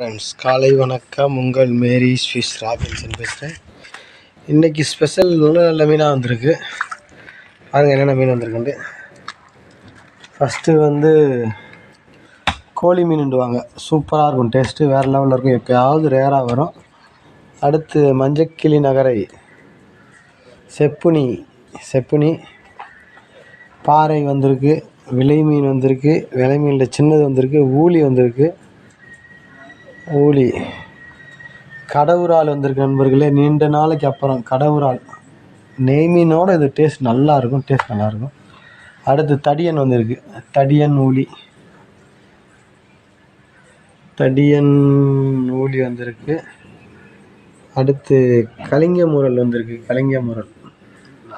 Friends காலை வணக்கம். உங்கள் மேரி ஸ்விஸ் ராபின்சன் பேசுகிறேன் இன்றைக்கி ஸ்பெஷல் நல்ல நல்ல மீனாக வந்திருக்கு. பாருங்கள் என்னென்ன மீன் வந்திருக்குண்டு ஃபஸ்ட்டு வந்து கோழி மீனுண்டுவாங்க சூப்பராக இருக்கும் டேஸ்ட்டு வேறு லெவலில் இருக்கும். எப்போயாவது ரேராக வரும். அடுத்து மஞ்சக்கிளி நகரை செப்புனி செப்புனி பாறை வந்திருக்கு விலை மீன் வந்திருக்கு விலை மீனில் சின்னது வந்திருக்கு ஊளி வந்திருக்கு. ஊழி கடவுரால் வந்திருக்கு நண்பர்களே நீண்ட நாளைக்கு அப்புறம் கடவுரால். நெய்மீனோட இது டேஸ்ட் நல்லா இருக்கும் டேஸ்ட் நல்லாயிருக்கும் அடுத்து தடியன் வந்திருக்கு. தடியன் ஊழி தடியன் ஊழி வந்திருக்கு. அடுத்து கலிங்க முரல் வந்திருக்கு. கலிங்க முரல்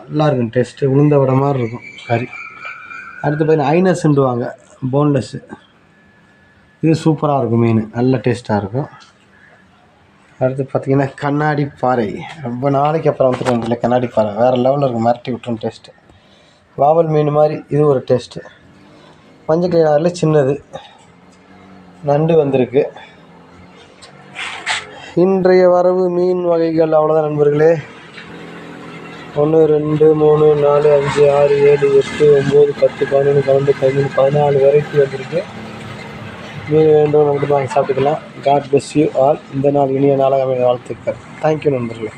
நல்லா இருக்கும் டேஸ்ட்டு. உளுந்த வடை மாதிரி இருக்கும் கறி. அடுத்து பார்த்தீங்கன்னா ஐனஸ்ன்றுவாங்க போன்லெஸ்ஸு. இது சூப்பராக இருக்கும் மீன். நல்ல டேஸ்ட்டாக இருக்கும். அடுத்து பார்த்தீங்கன்னா கண்ணாடி பாறை. ரொம்ப நாளைக்கு அப்புறம் வந்துட்டு இல்லை கண்ணாடி பாறை. வேறு லெவலில் இருக்கும். மிரட்டி விட்டுரும் டேஸ்ட்டு வாவல் மீன் மாதிரி இது ஒரு டேஸ்ட்டு மஞ்சள் கிளியாரில் சின்னது. நண்டு வந்திருக்கு. இன்றைய வரவு மீன் வகைகள் அவ்வளோதான் நண்பர்களே. ஒன்று ரெண்டு மூணு நாலு அஞ்சு ஆறு ஏழு எட்டு ஒம்பது பத்து பதினொன்று பன்னெண்டு பதிமூணு பதினாலு வெரைட்டி வந்திருக்கு. மீன் வேண்டும் நம்ம வாங்கி சாப்பிட்டுக்கலாம். காட் பிளஸ் யூ ஆல் இந்த நாள் இனிய நாளாக வாழ்த்துக்கள். தேங்க்யூ நண்பர்களே.